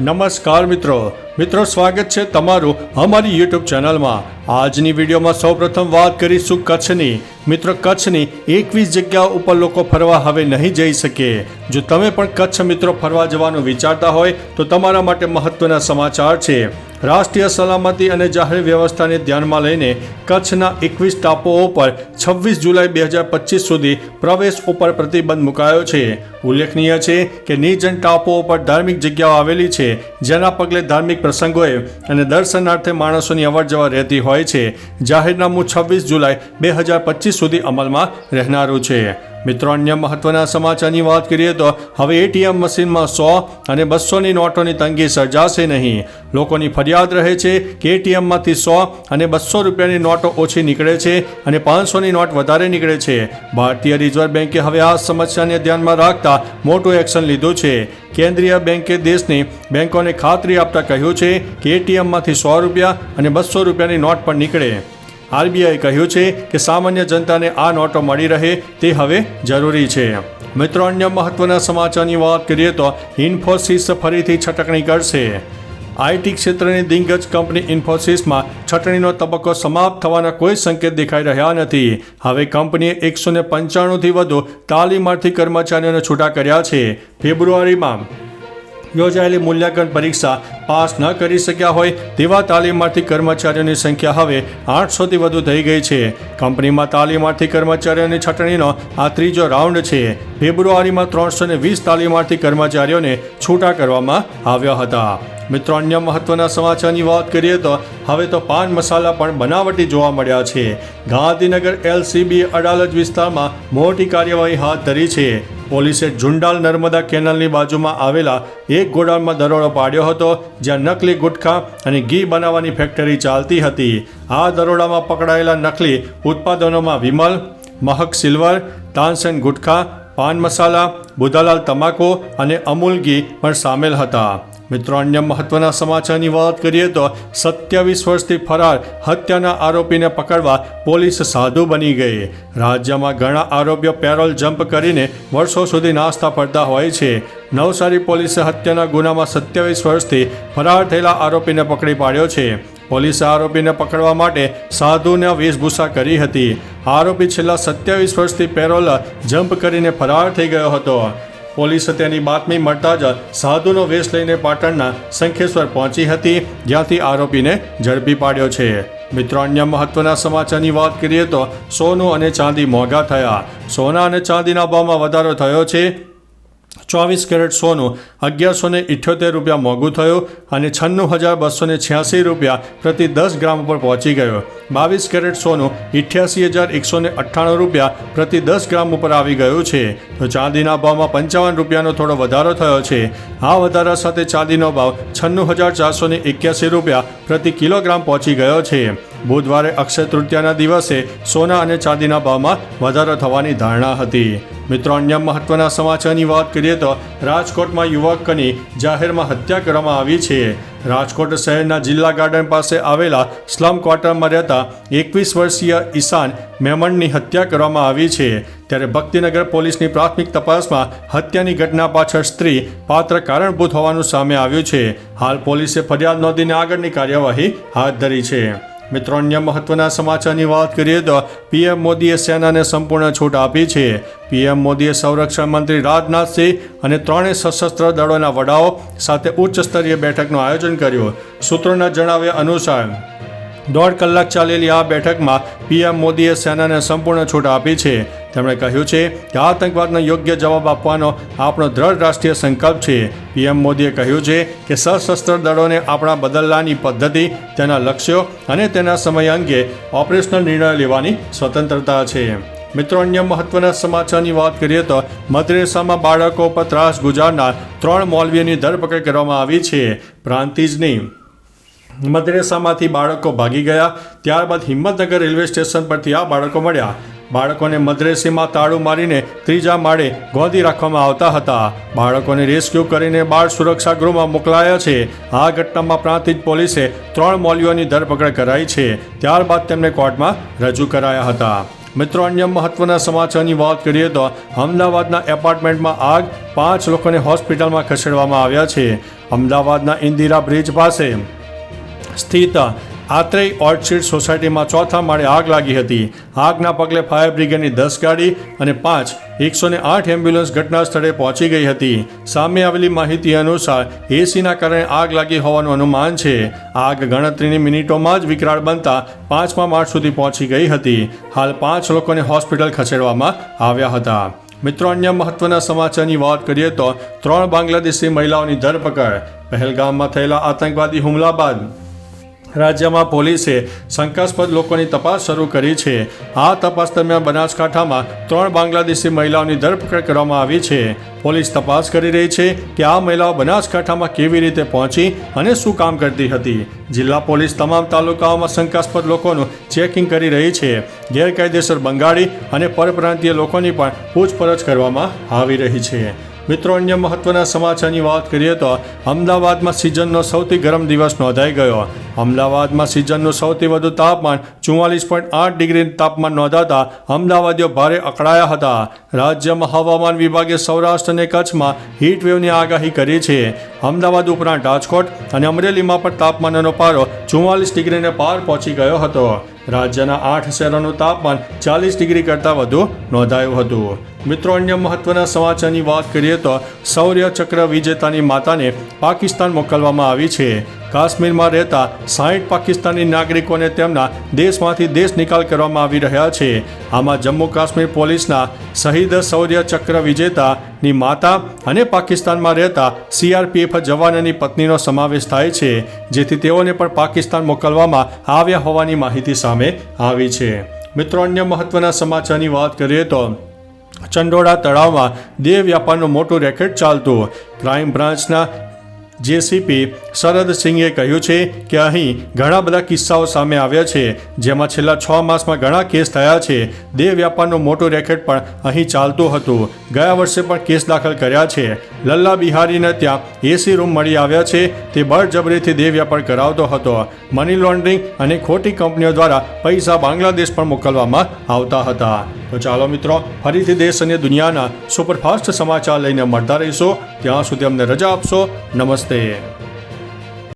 નમસ્કાર મિત્રો. મિત્રો, સ્વાગત છે તમારું અમારી યુટ્યુબ ચેનલમાં. આજની વિડીયોમાં સૌપ્રથમ વાત કરીશું કચ્છની. મિત્રો, કચ્છની એકવીસ જગ્યા ઉપર લોકો ફરવા હવે નહીં જઈ શકે. જો તમે પણ કચ્છ મિત્રો ફરવા જવાનું વિચારતા હોય, તો તમારા માટે મહત્વના સમાચાર છે. રાષ્ટ્રીય સલામતી અને જાહેર વ્યવસ્થાને ધ્યાનમાં લઈને કચ્છના એકવીસ ટાપુઓ પર છવ્વીસ જુલાઈ બે હજાર પચીસ સુધી પ્રવેશ ઉપર પ્રતિબંધ મુકાયો છે. ઉલ્લેખનીય છે કે નિર્જન ટાપુઓ પર ધાર્મિક જગ્યાઓ આવેલી છે, જેના પગલે ધાર્મિક પ્રસંગોએ અને દર્શનાર્થે માણસોની અવરજવર રહેતી હોય છે. જાહેરનામું છવ્વીસ જુલાઈ બે હજાર પચીસ સુધી અમલમાં રહેનારું છે. મિત્રો, અન્ય મહત્વના સમાચારની વાત કરીએ તો હવે એટીએમ મશીનમાં સો અને બસોની નોટોની તંગી સર્જાશે નહીં. લોકોની ફરિયાદ રહે છે કે એટીએમમાંથી સો અને બસો રૂપિયાની નોટો ઓછી નીકળે છે અને પાંચસોની નોટ વધારે નીકળે છે. ભારતીય રિઝર્વ બેન્કે હવે આ સમસ્યાને ધ્યાનમાં રાખતા મોટું એક્શન લીધું છે. કેન્દ્રીય બેન્કે દેશની બેન્કોને ખાતરી આપતા કહ્યું છે કે એટીએમમાંથી સો રૂપિયા અને બસો રૂપિયાની નોટ પણ નીકળે. આરબીઆઈ કહ્યું છે કે સામાન્ય જનતાને આ નોટો મળી રહે તે હવે જરૂરી છે. મિત્રો, અન્ય મહત્વના સમાચારની વાત કરીએ તો ઇન્ફોસિસ ફરીથી છટકણી કરશે. આઈટી ક્ષેત્રની દિગ્ગજ કંપની ઇન્ફોસિસમાં છટણીનો તબક્કો સમાપ્ત થવાના કોઈ સંકેત દેખાઈ રહ્યા નથી. હવે કંપનીએ એકસો ને પંચાણુંથી વધુ તાલીમાર્થી કર્મચારીઓને છૂટા કર્યા છે. ફેબ્રુઆરીમાં યોજાયેલી મૂલ્યાંકન પરીક્ષા પાસ ન કરી શક્યા હોય તેવા તાલીમાર્થી કર્મચારીઓની સંખ્યા હવે આઠસોથી વધુ થઈ ગઈ છે. કંપનીમાં તાલીમાર્થી કર્મચારીઓની છટણીનો આ ત્રીજો રાઉન્ડ છે. ફેબ્રુઆરીમાં ત્રણસો ને વીસ તાલીમાર્થી કર્મચારીઓને છૂટા કરવામાં આવ્યા હતા. મિત્રો, અન્ય મહત્વના સમાચારની વાત કરીએ તો હવે તો પાન મસાલા પણ બનાવટી જોવા મળ્યા છે. ગાંધીનગર એલસીબી અડાલજ વિસ્તારમાં મોટી કાર્યવાહી હાથ ધરી છે. પોલીસે ઝુંડાલ નર્મદા કેનાલની બાજુમાં આવેલા એક ગોડાઉનમાં દરોડો પાડ્યો હતો, જ્યાં નકલી ગુટખા અને ઘી બનાવવાની ફેક્ટરી ચાલતી હતી. આ દરોડામાં પકડાયેલા નકલી ઉત્પાદનોમાં વિમલ, મહક સિલ્વર, તાનસેન ગુટખા, પાન મસાલા બુધાલાલ તમાકુ અને અમૂલ ઘી પણ સામેલ હતા. મિત્રો, અન્ય મહત્વના સમાચારની વાત કરીએ તો સત્યાવીસ વર્ષથી ફરાર હત્યાના આરોપીને પકડવા પોલીસ સાધુ બની ગઈ. રાજ્યમાં ઘણા આરોપીઓ પેરોલ જમ્પ કરીને વર્ષો સુધી નાસ્તા પડતા હોય છે. નવસારી પોલીસે હત્યાના ગુનામાં સત્યાવીસ વર્ષથી ફરાર થયેલા આરોપીને પકડી પાડ્યો છે. પોલીસે આરોપીને પકડવા માટે સાધુને વેશભૂષા કરી હતી. આરોપી છેલ્લા સત્યાવીસ વર્ષથી પેરોલ જમ્પ કરીને ફરાર થઈ ગયો હતો. પોલીસે તેની બાતમી મળતા જ સાધુનો વેશ લઈને પાટણના શંખેશ્વર પહોંચી હતી, જ્યાંથી આરોપીને ઝડપી પાડ્યો છે. મિત્રો, અન્ય મહત્વના સમાચારની વાત કરીએ તો સોનું અને ચાંદી મોંઘા થયા. સોના અને ચાંદીના ભાવમાં વધારો થયો છે. ચોવીસ કેરેટ સોનું અગિયારસો ને ઇઠ્યોતેર રૂપિયા મોંઘું થયું અને છન્નું હજાર બસો ને છ્યાસી રૂપિયા પ્રતિ દસ ગ્રામ ઉપર પહોંચી ગયો. બાવીસ કેરેટ સોનું ઇઠ્યાસી હજાર એકસો ને અઠ્ઠાણું રૂપિયા પ્રતિ દસ ગ્રામ ઉપર આવી ગયું છે. તો ચાંદીના ભાવમાં પંચાવન રૂપિયાનો થોડો વધારો થયો છે. આ વધારા સાથે ચાંદીનો ભાવ છન્નું હજાર ચારસો ને એક્યાસી રૂપિયા પ્રતિ કિલોગ્રામ પહોંચી ગયો છે. બુધવારે અક્ષય તૃતીયાના દિવસે સોના અને ચાંદીના ભાવમાં વધારો થવાની ધારણા હતી. મિત્રો, અન્ય મહત્વના સમાચારની વાત કરીએ તો રાજકોટમાં યુવકની જાહેરમાં હત્યા કરવામાં આવી છે. રાજકોટ શહેરના જિલ્લા ગાર્ડન પાસે આવેલા સ્લમ ક્વાર્ટરમાં રહેતા એકવીસ વર્ષીય ઈશાન મેમણની હત્યા કરવામાં આવી છે. ત્યારે ભક્તિનગર પોલીસની પ્રાથમિક તપાસમાં હત્યાની ઘટના પાછળ સ્ત્રી પાત્ર કારણભૂત હોવાનું સામે આવ્યું છે. હાલ પોલીસે ફરિયાદ નોંધીને આગળની કાર્યવાહી હાથ ધરી છે. મિત્રો, અન્ય મહત્વના સમાચારની વાત કરીએ તો પીએમ મોદીએ સેનાને સંપૂર્ણ છૂટ આપી છે. પીએમ મોદીએ સંરક્ષણ મંત્રી રાજનાથસિંહ અને ત્રણેય સશસ્ત્ર દળોના વડાઓ સાથે ઉચ્ચ સ્તરીય બેઠકનું આયોજન કર્યું. સૂત્રોના જણાવ્યા અનુસાર દોઢ કલાક ચાલેલી આ બેઠકમાં પીએમ મોદીએ સેનાને સંપૂર્ણ છૂટ આપી છે. તેમણે કહ્યું છે કે આતંકવાદનો યોગ્ય જવાબ આપવાનો આપણો દ્રઢ રાષ્ટ્રીય સંકલ્પ છે. પીએમ મોદીએ કહ્યું છે કે સશસ્ત્ર દળોને આપણા બદલવાની પદ્ધતિ, તેના લક્ષ્યો અને તેના સમય અંગે ઓપરેશનલ નિર્ણય લેવાની સ્વતંત્રતા છે. મિત્રો, અન્ય મહત્વના સમાચારની વાત કરીએ તો મદ્રેસામાં બાળકો પર ત્રાસ ગુજારનાર ત્રણ મૌલવીઓની ધરપકડ કરવામાં આવી છે. પ્રાંતિજની મદ્રેસામાંથી બાળકો ભાગી ગયા. ત્યારબાદ હિંમતનગર રેલવે સ્ટેશન પરથી આ બાળકો મળ્યા. બાળકોને મદ્રેસીમાં તાળું મારીને ત્રીજા માળે ગોંધી રાખવામાં આવતા હતા. બાળકોને રેસ્ક્યુ કરીને બાળ સુરક્ષા ગૃહમાં મોકલાયા છે. આ ઘટનામાં પ્રાંતિજ પોલીસે ત્રણ મોલીઓની ધરપકડ કરાઈ છે. ત્યારબાદ તેમને કોર્ટમાં રજૂ કરાયા હતા. મિત્રો, અન્ય મહત્વના સમાચારની વાત કરીએ તો અમદાવાદના એપાર્ટમેન્ટમાં આગ પાંચ લોકોને હોસ્પિટલમાં ખસેડવામાં આવ્યા છે. અમદાવાદના ઇન્દિરા બ્રિજ પાસે સ્થિત આત્રેય ઓર્ચિડ સોસાયટીમાં ચોથા માળે આગ લાગી હતી. આગના પગલે ફાયર બ્રિગેડની દસ ગાડી અને પાંચ એકસો ને આઠ એમ્બ્યુલન્સ ઘટના સ્થળે પહોંચી ગઈ હતી. સામે આવેલી માહિતી અનુસાર એસીના કારણે આગ લાગી હોવાનું અનુમાન છે. આગ ગણતરીની મિનિટોમાં જ વિકરાળ બનતા પાંચમા માળ સુધી પહોંચી ગઈ હતી. હાલ પાંચ લોકોને હોસ્પિટલ ખસેડવામાં આવ્યા હતા. મિત્રો, અન્ય મહત્વના સમાચારની વાત કરીએ તો ત્રણ બાંગ્લાદેશી મહિલાઓની ધરપકડ. પહેલગામમાં થયેલા આતંકવાદી હુમલા બાદ રાજ્યમાં પોલીસે શંકાસ્પદ લોકોની તપાસ શરૂ કરી છે. આ તપાસ દરમિયાન બનાસકાંઠામાં ત્રણ બાંગ્લાદેશી મહિલાઓની ધરપકડ કરવામાં આવી છે. પોલીસ તપાસ કરી રહી છે કે આ મહિલાઓ બનાસકાંઠામાં કેવી રીતે પહોંચી અને શું કામ કરતી હતી. જિલ્લા પોલીસ તમામ તાલુકાઓમાં શંકાસ્પદ લોકોનું ચેકિંગ કરી રહી છે. ગેરકાયદેસર બંગાળી અને પરપ્રાંતીય લોકોની પણ પૂછપરછ કરવામાં આવી રહી છે. મિત્રો, અન્ય મહત્વના સમાચારની વાત કરીએ તો અમદાવાદમાં સિઝનનો સૌથી ગરમ દિવસ નોંધાઈ ગયો. અમદાવાદમાં સિઝનનું સૌથી વધુ તાપમાન ચુમ્માલીસ પોઈન્ટ આઠ ડિગ્રી તાપમાન નોંધાતા અમદાવાદીઓ ભારે અકળાયા હતા. રાજ્યમાં હવામાન વિભાગે સૌરાષ્ટ્ર અને કચ્છમાં હીટ વેવની આગાહી કરી છે. અમદાવાદ ઉપરાંત રાજકોટ અને અમરેલીમાં પણ તાપમાનનો પારો ચુમ્માલીસ ડિગ્રીને પાર પહોંચી ગયો હતો. રાજ્યના આઠ શહેરોનું તાપમાન ચાલીસ ડિગ્રી કરતાં વધુ નોંધાયું હતું. મિત્રો, અન્ય મહત્વના સમાચારની વાત કરીએ તો શૌર્ય ચક્ર વિજેતાની માતાને પાકિસ્તાન મોકલવામાં આવી છે. કાશ્મીરમાં રહેતા સાહીઠ પાકિસ્તાની નાગરિકોને તેમના દેશમાંથી દેશ નિકાલ કરવામાં આવી રહ્યા છે. આમાં જમ્મુ કાશ્મીર પોલીસના શહીદ શૌર્ય ચક્ર વિજેતાની માતા અને પાકિસ્તાનમાં રહેતા સીઆરપીએફ જવાનની પત્નીનો સમાવેશ થાય છે, જેથી તેઓને પણ પાકિસ્તાન મોકલવામાં આવ્યા હોવાની માહિતી સામે આવી છે. મિત્રો, અન્ય મહત્વના સમાચારની વાત કરીએ તો ચંડોળા તળાવમાં દેહ વ્યાપારનું મોટું રેકેટ ચાલતું. ક્રાઇમ બ્રાન્ચના જેસીપી શરદ સિંઘે કહ્યું છે કે અહીં ઘણા બધા કિસ્સાઓ સામે આવ્યા છે. જેમાં છેલ્લા છ માસમાં ઘણા કેસ થયા છે. દેહ વ્યાપારનું મોટું રેકેટ પણ અહીં ચાલતું હતું. ગયા વર્ષે પણ કેસ દાખલ કર્યા છે. લલ્લા બિહારીને ત્યાં એસી રૂમ મળી આવ્યા છે. તે બળજબરીથી દેહ વ્યાપાર કરાવતો હતો. મની લોન્ડરિંગ અને ખોટી કંપનીઓ દ્વારા પૈસા બાંગ્લાદેશ પણ મોકલવામાં આવતા હતા. તો ચાલો મિત્રો, ફરીથી દેશ અને દુનિયાના સુપરફાસ્ટ સમાચાર લઈને મળતા રહીશું. ત્યાં સુધી અમને રજા આપશો. નમસ્તે. Wednesday